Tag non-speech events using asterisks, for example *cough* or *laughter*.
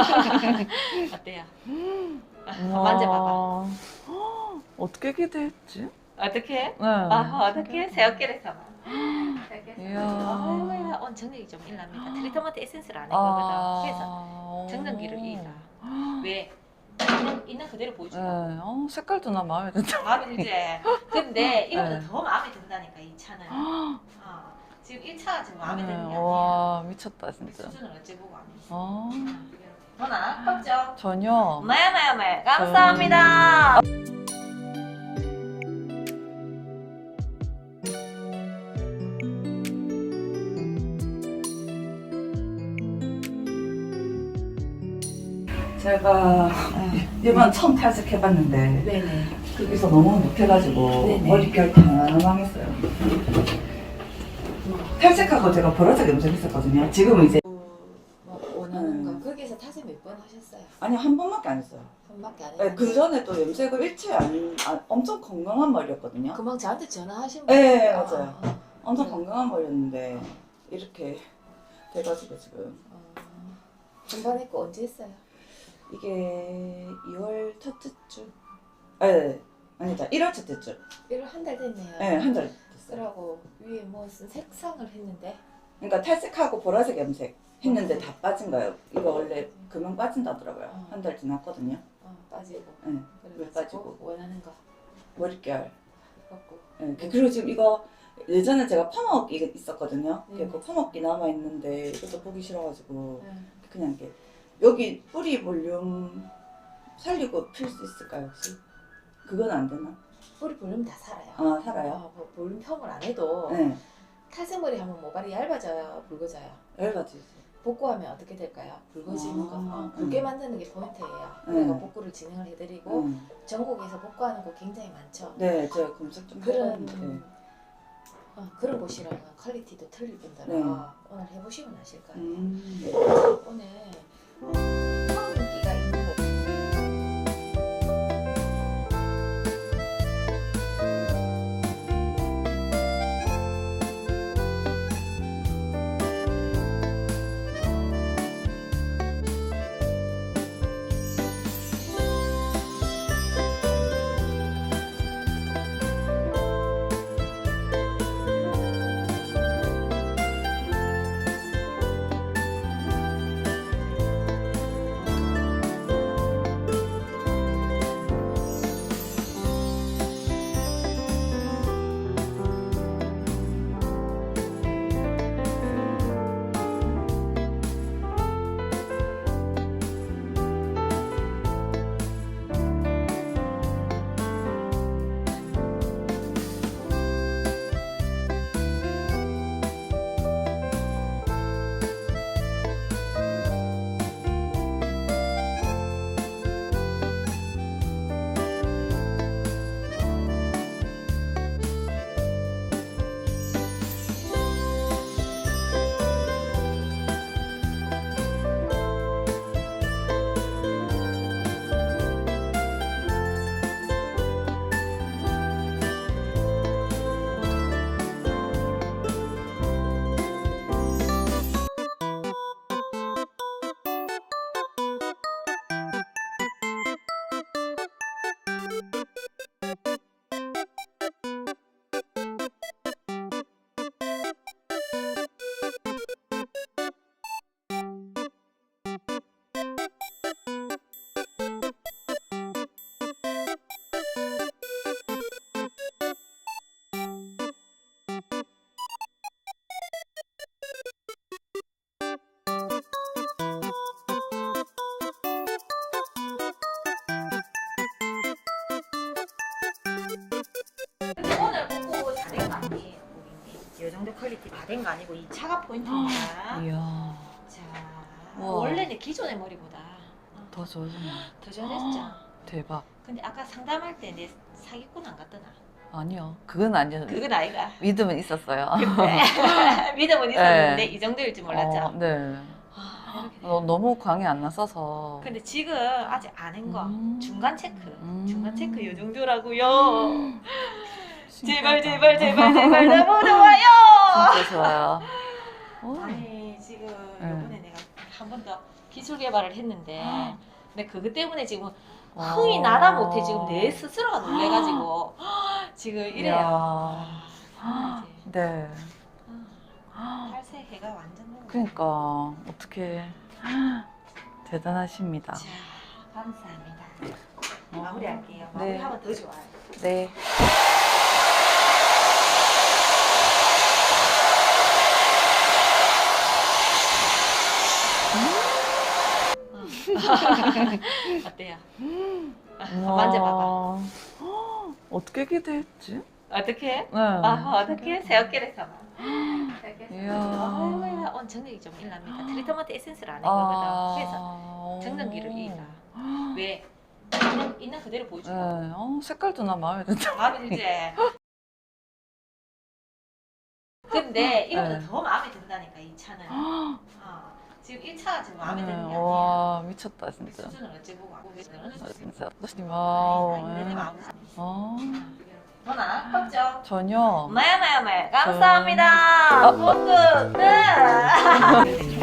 *laughs* 어때요? 우와. 만져 봐봐. 어떻게 기대했지? 어떻게? 네. 아, 어떻게? 새어깨에서 이야. 아이고야, 온 정력이 좀 일납니다. *gasps* 트리트먼트 에센스를 안 아. 해거든. 그래서 정전기를 이가 *gasps* 왜 있는, 있는 그대로 네. 보여주고 어, 색깔도 나 마음에 든다. 마음에 들지. 근데 이거보다 *laughs* 네. 더 마음에 든다니까 이 차는. *gasps* 어. 지금 1차가 지금 마음에 드는 게 네. 아니야. 와 미쳤다 진짜. 수준을 어찌 보고 안 했어. 어, 돈안 아깝죠? 전혀. 네네네 감사합니다. 제가 이번 처음 탈색해봤는데 네네. 거기서 너무 못해가지고 네네. 머릿결 다 망했어요. 탈색하고 제가 보라색 염색했었거든요. 지금은 이제 타세 몇번 하셨어요? 아니 한 번밖에 안 했어요. 한 번밖에 안 네, 했는데 그 전에 또 염색을 일체 안, 아, 엄청 건강한 머리였거든요. 금방 저한테 전화하신 네, 아, 맞아요. 아, 엄청 건강한 머리였는데 이렇게 돼가지고 지금 아. 한번 했고 언제 했어요? 이게 2월 첫째 주, 네, 아니다 1월 첫째 주, 1월 한 달 됐네요. 네, 한달 됐어요. 그러고 위에 무슨 색상을 했는데 그러니까 탈색하고 보라색 염색 했는데 다 빠진 거예요. 이거 원래 금방 빠진다더라고요. 어. 한 달 지났거든요. 어, 빠지고 네, 왜 빠지고? 원하는 거 머릿결. 갖고 네, 그리고 지금 이거 예전에 제가 펌업기 있었거든요. 네. 그 펌업기 남아 있는데 이것도 보기 싫어가지고 응. 그냥 이렇게 여기 뿌리 볼륨 살리고 필 수 있을까요 혹시? 그건 안 되나? 뿌리 볼륨 다 살아요. 아 살아요? 어, 뭐 볼륨 펌을 안 해도 네, 탈색머리 하면 모발이 얇아져요, 붉어져요. 열받지. 복구하면 어떻게 될까요? 붉어지는 거. 아, 어, 음. 굵게 만드는 게 포인트예요. 네. 그래서 복구를 진행을 해드리고 음. 전국에서 복구하는 곳 굉장히 많죠. 네, 제가 검색 좀 그런 해봤는데. 네. 어, 그런 곳이랑은 퀄리티도 틀릴 뿐더러 네. 오늘 해보시면 아실 거예요. 음. 오늘 퀄리티 다 된 거 아니고 이 차가 포인트입니다. *gasps* 이야 자, 우와. 원래는 기존의 머리보다 더 좋아졌네. 더 잘했죠. *gasps* 대박. 근데 아까 상담할 때 내 사기꾼 안 갔더나? 아니요 그건 아니었는데 그건 아이가. 믿음은 있었어요. *laughs* *laughs* 믿음은 있었는데 이 정도일 줄 몰랐죠. 어, 네. 아, 이렇게 돼요. 어, 너무 광이 안 났어서. 근데 지금 아직 안한거 음. 중간 체크 음. 중간 체크 요 정도라고요 *laughs* 제발. 제발 제발 제발 너무 좋아요 진짜 좋아요. 어. 아니 지금 네. 요번에 내가 한 번 더 기술 개발을 했는데 근데 그것 때문에 지금 아. 흥이 나다 못해 지금 내 스스로가 놀래가지고 *gasps* 지금 이래요. 아, 네. 탈세 해가 완전 그러니까 어떻게 대단하십니다. 자, 감사합니다. 마무리할게요. 네. 마무리하면 더 좋아요. 네. 어때요? 우와. 만져봐봐. 어떻게 기대했지? 어떻게? 네. 아, 어떻게? 새 어깨를 잡아. 이야. 오늘 정력이 좀 일납니다. 트리트먼트 에센스를 안. 그래서 아. 정전기를 일나. 왜? 있는, 있는 그대로 네. 보여주고. 어, 색깔도 나 마음에 든다. *laughs* 마음에 들지? *gasps* 근데 이것도 네. 더 마음에 든다니까, 이 차는. *gasps* *gasps* 어, 지금 1차가 지금 마음에 드는 게 아니야. 와 미쳤다 진짜. 수준을 어찌 보고 하고 아, 진짜. 어, 돈안 아깝죠? 전혀. 네, 네, 네. 감사합니다. 네. *laughs*